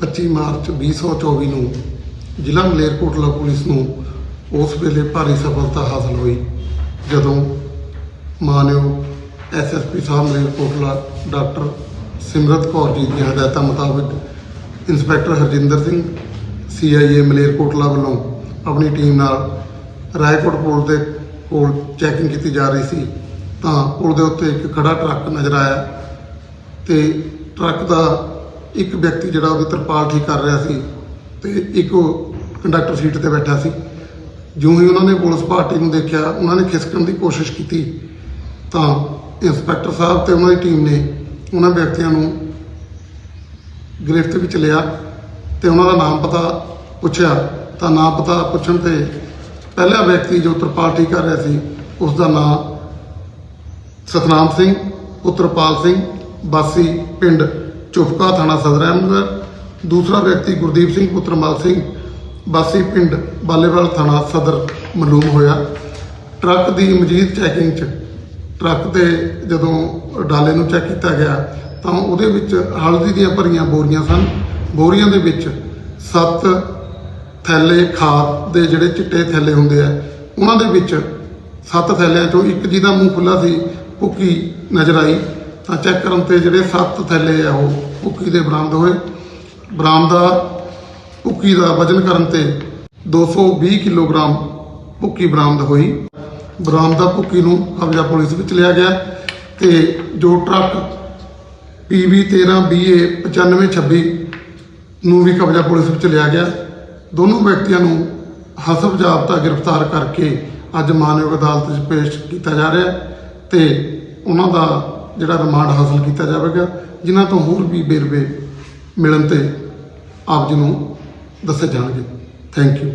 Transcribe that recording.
25 March 2024 ਨੂੰ ਜ਼ਿਲ੍ਹਾ Malerkotla police ਨੂੰ ਉਸ ਵੇਲੇ ਭਾਰੀ ਸਫਲਤਾ ਹਾਸਲ ਹੋਈ, ਜਦੋਂ ਮਾਨਯੋਗ ਐਸਐਸਪੀ ਸਾਹਿਬ ਮਲੇਰਕੋਟਲਾ ਡਾਕਟਰ ਸਿਮਰਤ ਕੌਰ ਜੀ ਦੀਆਂ ਹਦਾਇਤਾਂ ਮੁਤਾਬਕ ਇੰਸਪੈਕਟਰ ਹਰਜਿੰਦਰ ਸਿੰਘ ਸੀਆਈਏ ਮਲੇਰਕੋਟਲਾ ਵੱਲੋਂ ਆਪਣੀ ਟੀਮ ਨਾਲ ਰਾਏਕੋਟ ਪੁਲ ਦੇ ਕੋਲ ਚੈਕਿੰਗ ਕੀਤੀ ਜਾ ਰਹੀ ਸੀ, ਤਾਂ ਪੁਲ ਦੇ ਉੱਤੇ ਇੱਕ ਖੜਾ ਟਰੱਕ ਨਜ਼ਰ ਆਇਆ ਤੇ ਟਰੱਕ ਦਾ ਇੱਕ ਵਿਅਕਤੀ ਜਿਹੜਾ ਉਹਦੀ ਤਰਪਾਲ ਠੀਕ ਕਰ ਰਿਹਾ ਸੀ ਤੇ ਇੱਕ ਕੰਡਕਟਰ ਸੀਟ ਤੇ ਬੈਠਾ ਸੀ। ਜਿਉਂ ਹੀ ਉਹਨਾਂ ਨੇ ਪੁਲਿਸ ਪਾਰਟੀ ਨੂੰ ਦੇਖਿਆ, ਉਹਨਾਂ ਨੇ ਖਿਸਕਣ ਦੀ ਕੋਸ਼ਿਸ਼ ਕੀਤੀ, ਤਾਂ ਇੰਸਪੈਕਟਰ ਸਾਹਿਬ ਤੇ ਉਹਨਾਂ ਦੀ ਟੀਮ ਨੇ ਉਹਨਾਂ ਵਿਅਕਤੀਆਂ ਨੂੰ ਗ੍ਰਿਫਤ ਵਿੱਚ ਲਿਆ ਤੇ ਉਹਨਾਂ ਦਾ ਨਾਮ ਪਤਾ ਪੁੱਛਿਆ। ਤਾਂ ਨਾਮ ਪਤਾ ਪੁੱਛਣ ਤੇ ਪਹਿਲਾ ਵਿਅਕਤੀ ਜੋ ਤਰਪਾਲ ਠੀਕ ਕਰ ਰਿਹਾ ਸੀ ਉਸ ਦਾ ਨਾਮ ਸਤਨਾਮ ਸਿੰਘ, ਪੁੱਤਰਪਾਲ ਸਿੰਘ, ਵਾਸੀ ਪਿੰਡ ਚੁਪਕਾ ਥਾਣਾ ਸਦਰ ਅਹਿਮਦਗੜ੍ਹ ਦੂਸਰਾ ਵਿਅਕਤੀ ਗੁਰਦੀਪ ਸਿੰਘ, ਪੁੱਤਰ ਮਲ ਸਿੰਘ, ਵਾਸੀ ਪਿੰਡ ਬਾਲੇਵਾਲ ਥਾਣਾ ਸਦਰ ਮਲੂਮ ਹੋਇਆ। ਟਰੱਕ ਦੀ ਮਜੀਦ ਚੈਕਿੰਗ 'ਚ ਟਰੱਕ 'ਤੇ ਜਦੋਂ ਡਾਲੇ ਨੂੰ ਚੈੱਕ ਕੀਤਾ ਗਿਆ, ਤਾਂ ਉਹਦੇ ਵਿੱਚ ਹਲਦੀ ਦੀਆਂ ਭਰੀਆਂ ਬੋਰੀਆਂ ਸਨ। ਬੋਰੀਆਂ ਦੇ ਵਿੱਚ ਸੱਤ ਥੈਲੇ ਖਾਦ ਦੇ ਜਿਹੜੇ ਚਿੱਟੇ ਥੈਲੇ ਹੁੰਦੇ ਆ, ਉਹਨਾਂ ਦੇ ਵਿੱਚ ਸੱਤ ਥੈਲਿਆਂ ਚੋਂ ਇੱਕ ਜਿਹਦਾ ਮੂੰਹ ਖੁੱਲਾ ਸੀ, ਭੁੱਕੀ ਨਜ਼ਰ ਆਈ। ਤਾਂ ਚੈੱਕ ਕਰਨ ਤੇ ਜਿਹੜੇ ਸੱਤ ਥੈਲੇ ਆ, ਉਹ ਭੁੱਕੀ ਦੇ ਬਰਾਮਦ ਹੋਏ। ਬਰਾਮਦਾ ਭੁੱਕੀ ਦਾ ਵਜ਼ਨ ਕਰਨ ਤੇ 220 ਕਿਲੋਗ੍ਰਾਮ ਭੁੱਕੀ ਬਰਾਮਦ ਹੋਈ। ਬਰਾਮਦਾ ਭੁੱਕੀ ਨੂੰ ਕਬਜ਼ਾ ਪੁਲਿਸ ਵਿੱਚ ਲਿਆ ਗਿਆ ਤੇ ਜੋ ਟਰੱਕ PB 13 BA 9526 ਨੂੰ ਵੀ ਕਬਜ਼ਾ ਪੁਲਿਸ ਵਿੱਚ ਲਿਆ ਗਿਆ। ਦੋਨੋਂ ਵਿਅਕਤੀਆਂ ਨੂੰ ਹਸਬ ਜਾਬਤਾ ਗ੍ਰਿਫਤਾਰ ਕਰਕੇ ਅੱਜ ਮਾਨਯੋਗ ਅਦਾਲਤ 'ਚ ਪੇਸ਼ ਕੀਤਾ ਜਾ ਰਿਹਾ ਹੈ ਤੇ ਉਹਨਾਂ ਦਾ ਜਿਹੜਾ ਰਿਮਾਂਡ ਹਾਸਲ ਕੀਤਾ ਜਾਵੇਗਾ, ਜਿਨ੍ਹਾਂ ਤੋਂ ਹੋਰ ਵੀ ਵੇਰਵੇ ਮਿਲਣ ਤੇ ਆਪ ਜੀ ਨੂੰ ਦੱਸੇ ਜਾਣਗੇ। Thank you